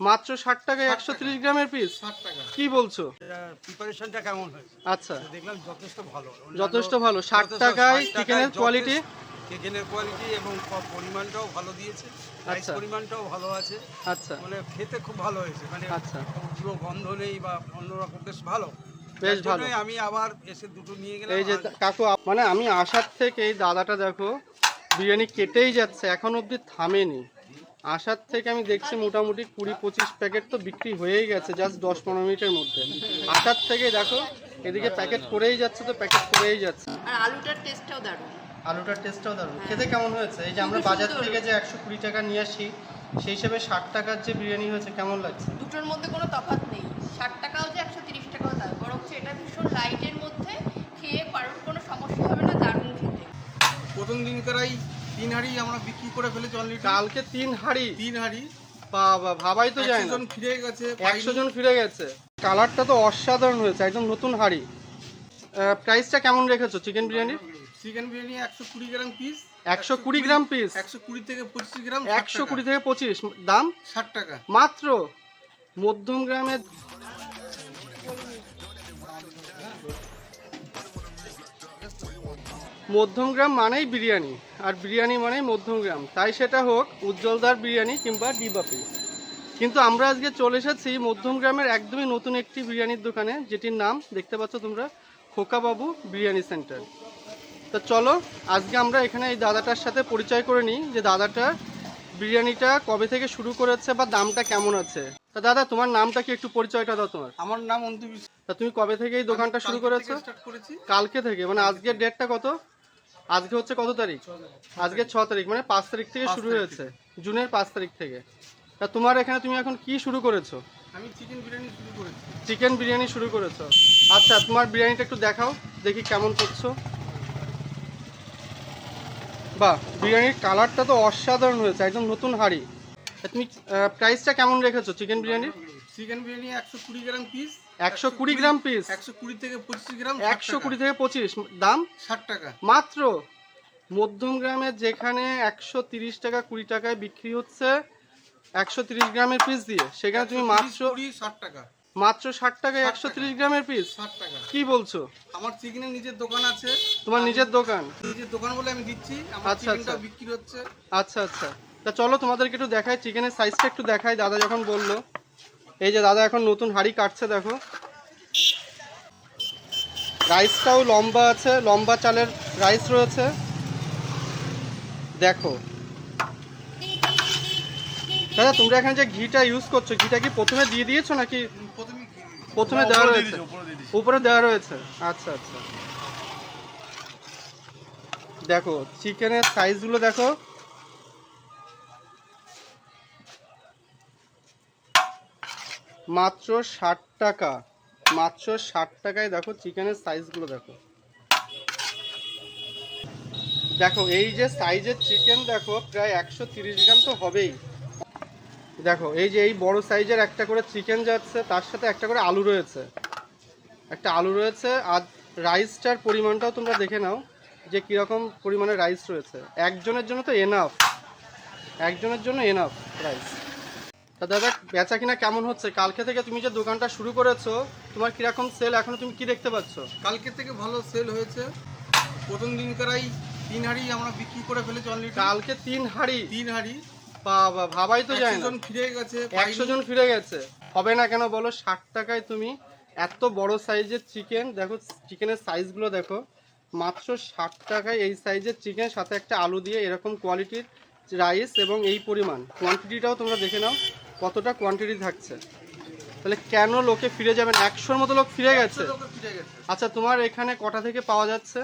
মাত্র ষাট টাকায় একশো তিরিশ গ্রামের পিস কি বলছো? প্রিপারেশনটা কেমন হয়েছে? আচ্ছা। দেখলাম যথেষ্ট ভালো। যথেষ্ট ভালো। ষাট টাকায় চিকেনের কোয়ালিটি চিকেনের কোয়ালিটি এবং পরিমাণটাও ভালো দিয়েছে। আচ্ছা। পরিমাণটাও ভালো আছে। আচ্ছা। মানে খেতে খুব ভালো হয়েছে। মানে আচ্ছা। পুরো গন্ধ নেই বা অন্যরকম বেশ ভালো। বেশ ভালো। আমি আবার এসে দুটো নিয়ে গেলাম এই যে কাকু মানে আমি আসার থেকে এই দাদাটা দেখো বিরিয়ানি কেটেই যাচ্ছে এখন অবধি থামেনি। আসার থেকে আমি দেখছি মোটামুটি কুড়ি পঁচিশ প্যাকেট তো বিক্রি হয়েই গেছে জাস্ট দশ পনেরো মিনিটের মধ্যে। আসার থেকে দেখো এদিকে প্যাকেট করেই যাচ্ছে তো প্যাকেট করেই যাচ্ছে। আর আলুটার টেস্টটাও দারুণ। আলুটার টেস্টটাও দারুণ। খেতে কেমন হয়েছে? এই যে আমরা বাজার থেকে যে একশো কুড়ি টাকা নিয়ে আসি সেই হিসেবে ষাট টাকার যে বিরিয়ানি হয়েছে কেমন লাগছে? দুটোর মধ্যে কোনো তফাৎ নেই। ষাট টাকাও যে একশো তিরিশ টাকাও তাই বরং এটা ভীষণ লাইটের মধ্যে খেয়ে কারোর কোনো সমস্যা হবে না দারুণ খেতে। প্রথম দিনকারাই তিন হাড়ি আমরা বিক্রি করে ফেলেছি অলরেডি কালকে তিন হাড়ি? তিন হাড়ি। বাবা ভাবাই তো যায় একশো না জন ফিরে গেছে একশো জন ফিরে গেছে। কালারটা তো অসাধারণ হয়েছে একদম নতুন হাড়ি। প্রাইসটা কেমন রেখেছো চিকেন বিরিয়ানির চিকেন বিরিয়ানি একশো কুড়ি গ্রাম পিস একশো কুড়ি গ্রাম পিস একশো কুড়ি থেকে পঁচিশ গ্রাম একশো কুড়ি থেকে পঁচিশ দাম? ষাট টাকা। মাত্র মধ্যম গ্রামের মধ্যম গ্রাম মানেই বিরিয়ানি আর বিরিয়ানি মানেই মধ্যমগ্রাম। তাই সেটা হোক উজ্জ্বলদার বিরিয়ানি কিংবা ডিবাপি। কিন্তু আমরা আজকে চলে এসেছি মধ্যমগ্রামের একদমই নতুন একটি বিরিয়ানির দোকানে যেটির নাম দেখতে পাচ্ছ তোমরা খোকাবাবু বিরিয়ানি সেন্টার। তো চলো আজকে আমরা এখানে এই দাদাটার সাথে পরিচয় করে নিই যে দাদাটা বিরিয়ানিটা কবে থেকে শুরু করেছে বা দামটা কেমন আছে। তা দাদা তোমার নামটা কি একটু পরিচয়টা দাও তোমার? আমার নাম অন্তু। তা তুমি কবে থেকে এই দোকানটা শুরু করেছি? কালকে থেকে মানে আজকের ডেটটা কত? আজকে হচ্ছে কত তারিখ? আজকে ছ তারিখ মানে পাঁচ তারিখ থেকে শুরু হয়েছে। জুনের পাঁচ তারিখ থেকে। তা তোমার এখানে তুমি এখন কি শুরু করেছ? আমি চিকেন বিরিয়ানি শুরু করেছি। চিকেন বিরিয়ানি শুরু করেছ। আচ্ছা তোমার বিরিয়ানিটা একটু দেখাও দেখি কেমন করছ। বাহ বিরিয়ানির কালারটা তো অসাধারণ হয়েছে একদম নতুন হাড়ি। তুমি প্রাইসটা কেমন রেখেছো চিকেন বিরিয়ানির? চিকেন বিরিয়ানি একশো কুড়ি গ্রাম পিস একশো কুড়ি গ্রাম পিস একশো কুড়ি থেকে পঁচিশ গ্রাম একশো কুড়ি থেকে পঁচিশ দাম? ষাট টাকা। মাত্র? মধ্যম গ্রামে যেখানে একশো তিরিশ টাকা কুড়ি টাকায় বিক্রি হচ্ছে একশো তিরিশ গ্রামের পিস দিয়ে সেখানে তুমি মাত্র ষাট টাকা। মাত্র ষাট টাকায় একশো তিরিশ গ্রামের পিস ষাট টাকা। কি বলছো? আমার চিকেনের নিজের দোকান আছে। তোমার নিজের দোকান? নিজের দোকান বলে আমি দিচ্ছি। আচ্ছা, আচ্ছা। বিক্রি হচ্ছে। আচ্ছা আচ্ছা। তা চলো তোমাদেরকে একটু দেখাই চিকেনের সাইজটা একটু দেখাই দাদা যখন বলল। এই যে দাদা এখন নতুন হাঁড়ি কাটছে দেখো। রাইসটাও লম্বা আছে লম্বা চালের রাইস রয়েছে। দেখো। দাদা তোমরা এখানে যে ঘিটা ইউজ করছ ঘিটা কি প্রথমে দিয়ে দিয়েছ নাকি প্রথমে প্রথমে দেওয়া রয়েছে? উপরে দেওয়া রয়েছে? আচ্ছা আচ্ছা। দেখো চিকেনের সাইজগুলো দেখো। মাত্র ষাট টাকা। মাত্র ষাট টাকায় দেখো চিকেনের সাইজগুলো দেখো। দেখো, এই যে সাইজের চিকেন দেখো, প্রায় একশো তিরিশ গ্রাম তো হবেই। দেখো, এই যে এই বড় সাইজের একটা করে চিকেন যাচ্ছে, তার সাথে একটা করে আলু রয়েছে। একটা আলু রয়েছে, আর রাইসটার পরিমাণটাও তোমরা দেখে নাও, যে কীরকম পরিমাণে রাইস রয়েছে। একজনের জন্য তো এনাফ একজনের জন্য এনাফ রাইস তা দাদা বেচা কিনা কেমন হচ্ছে? কালকে থেকে তুমি যে দোকানটা শুরু করেছ তোমার কীরকম সেল এখনও তুমি কি দেখতে পাচ্ছ? কালকে থেকে ভালো সেল হয়েছে। প্রথম দিন দিনকারাই তিন হাড়ি আমরা বিক্রি করে ফেলেছি অলরেডি কালকে তিন হাড়ি? তিন হাড়ি। বাবা ভাবাই তো যায় একশো না জন ফিরে গেছে একশো জন ফিরে গেছে। হবে না কেন বলো? ষাট টাকায় তুমি এত বড় সাইজের চিকেন দেখো চিকেনের সাইজগুলো দেখো। মাত্র ষাট টাকায় এই সাইজের চিকেন সাথে একটা আলু দিয়ে এরকম কোয়ালিটির রাইস এবং এই পরিমাণ। কোয়ান্টিটিটাও তোমরা দেখে নাও। কতটা কোয়ান্টিটি থাকছে? তাহলে কেন লোকে ফিরে যাবেন একশোর মতো লোক ফিরে গেছে? আচ্ছা তোমার এখানে কটা থেকে পাওয়া যাচ্ছে?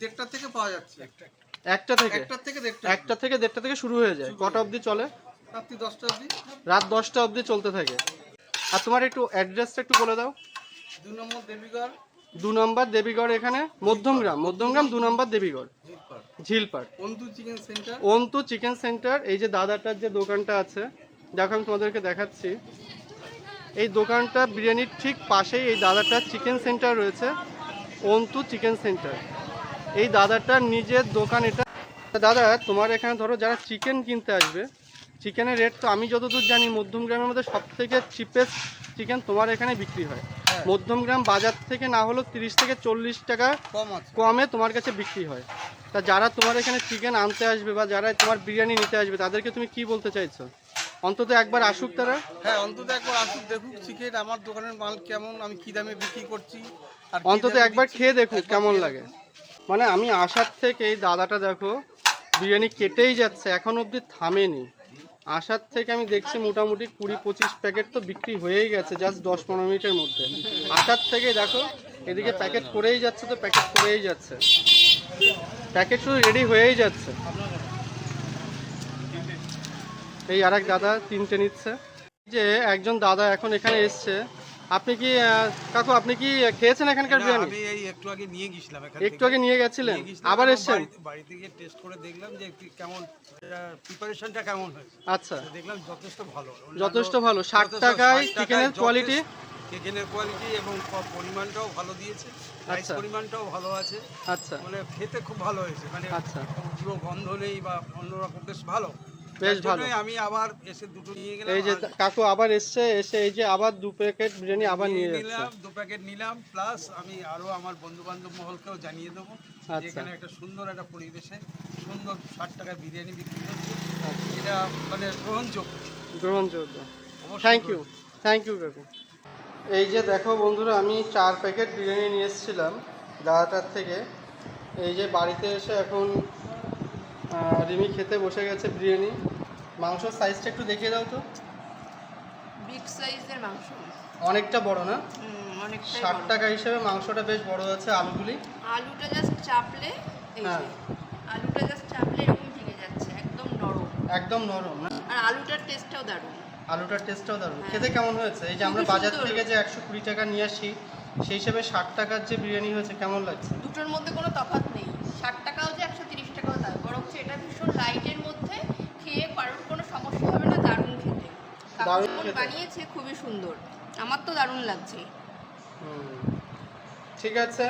দেড়টা থেকে পাওয়া যাচ্ছে। একটা থেকে? একটা থেকে দেড়টা। একটা থেকে দেড়টা থেকে শুরু হয়ে যায়। কটা অবধি চলে? রাত্রি দশটা অবধি। রাত দশটা অবধি চলতে থাকে। আর তোমার একটু অ্যাড্রেসটা একটু বলে দাও। দু নম্বর দেবীগড়। দু নম্বর দেবীগড় এখানে? মধ্যমগ্রাম। মধ্যমগ্রাম দু number Debigarh. Jhilpat Antu chicken centre. Antu chicken centre. এই যে দাদাটার যে দোকানটা আছে দেখো আমি তোমাদেরকে দেখাচ্ছি। এই দোকানটা বিরিয়ানির ঠিক পাশেই এই দাদাটার চিকেন সেন্টার রয়েছে অন্তু চিকেন সেন্টার এই দাদাটার নিজের দোকান এটা দাদা তোমার এখানে ধরো যারা চিকেন কিনতে আসবে চিকেনের রেট তো আমি যতদূর জানি মধ্যম গ্রামের মধ্যে সব থেকে চিপেস্ট চিকেন তোমার এখানে বিক্রি হয়। হ্যাঁ। মধ্যম গ্রাম বাজার থেকে না হলেও তিরিশ থেকে চল্লিশ টাকা কমে তোমার কাছে বিক্রি হয়। তা যারা তোমার এখানে চিকেন আনতে আসবে বা যারা তোমার বিরিয়ানি নিতে আসবে তাদেরকে তুমি কি বলতে চাইছো? অন্তত একবার আসুক তারা। হ্যাঁ অন্তত একবার আসুক দেখুক চিকেন আমার দোকানের মাল কেমন আমি কি দামে বিক্রি করছি আর অন্তত একবার খেয়ে দেখুক কেমন লাগে। মানে আমি আসার থেকে এই দাদাটা দেখো বিরিয়ানি কেটেই যাচ্ছে এখন অবধি থামেনি। আসার থেকে আমি দেখছি মোটামুটি কুড়ি পঁচিশ প্যাকেট তো বিক্রি হয়েই গেছে জাস্ট দশ পনেরো মিনিটের মধ্যে। আসার থেকে দেখো এদিকে প্যাকেট করেই যাচ্ছে তো প্যাকেট করেই যাচ্ছে। প্যাকেট শুধু রেডি হয়েই যাচ্ছে। এই আরেক দাদা তিনটে নিচ্ছে। যে একজন দাদা এখন এখানে এসছে। আপনি কি কাকু আপনি কি খেয়েছেন এখানকার বিরিয়ানি? আমি এই একটু আগে নিয়ে গেছিলাম এখান একটু আগে নিয়ে গেছিলেন? আবার এসছেন? বাড়িতে- গিয়ে টেস্ট করে দেখলাম যে কেমন প্রিপারেশনটা কেমন হয়েছে। আচ্ছা। দেখলাম যথেষ্ট ভালো। যথেষ্ট ভালো। ষাট যথেষ্ট টাকায় চিকেনের কোয়ালিটি চিকেনের কোয়ালিটি এবং পরিমাণটাও ভালো দিয়েছে। রাইস আচ্ছা। পরিমাণটাও ভালো আছে। আচ্ছা। মানে খেতে খুব ভালো হয়েছে। মানে আচ্ছা। পুরো গন্ধ নেই বা অন্যরকম বেশ ভালো। বেশ ভালো। আমি আবার এসে দুটো নিয়ে গেলাম এই যে কাকু আবার এসছে এসে এই যে আবার দু প্যাকেট বিরিয়ানি আবার নিয়ে নিলাম দু প্যাকেট নিলাম প্লাস আমি আরও আমার বন্ধু বান্ধব মহলকেও জানিয়ে দেবো আচ্ছা। এখানে একটা সুন্দর একটা পরিবেশে সুন্দর ষাট টাকা বিরিয়ানি বিক্রি হচ্ছে। আচ্ছা। এটা মানে গ্রহণযোগ্য। গ্রহণযোগ্য। থ্যাংক ইউ থ্যাংক ইউ কাকু। এই যে দেখো বন্ধুরা আমি চার প্যাকেট বিরিয়ানি নিয়ে এসেছিলাম দাদাটার থেকে। এই যে বাড়িতে এসে এখন রিমি খেতে বসে গেছে বিরিয়ানি। মাংসর সাইজটা একটু দেখিয়ে দাও তো। বিগ সাইজের মাংস। অনেকটা বড় না? হুম, অনেকটাই ষাট টাকা হিসেবে মাংসটা বেশ বড় আছে আলুগুলি। আলুটা জাস্ট চাপলে হ্যাঁ। আলুটা জাস্ট চাপলে এরকম ঠিক যাচ্ছে একদম নরম। একদম নরম না? আর আলুটার টেস্টটাও দারুণ। আলুটার টেস্টটাও দারুণ। হ্যাঁ। খেতে কেমন হয়েছে? এই যে আমরা বাজার। থেকে যে একশো কুড়ি টাকা নিয়ে আসি সেই হিসেবে ষাট টাকার যে বিরিয়ানি হয়েছে কেমন লাগছে? দুটোর মধ্যে কোনো তফাৎ নেই ষাট টাকাও যে একশো তিরিশ টাকাও তাই বরঞ্চ এটা ভীষণ লাইটের মধ্যে খেয়ে কারোর কোনো সমস্যা হবে না দারুণ খেতে কাকু দারুণ যেমন খেতে। বানিয়েছে খুবই সুন্দর। আমার তো দারুণ লাগছে। ঠিক আছে।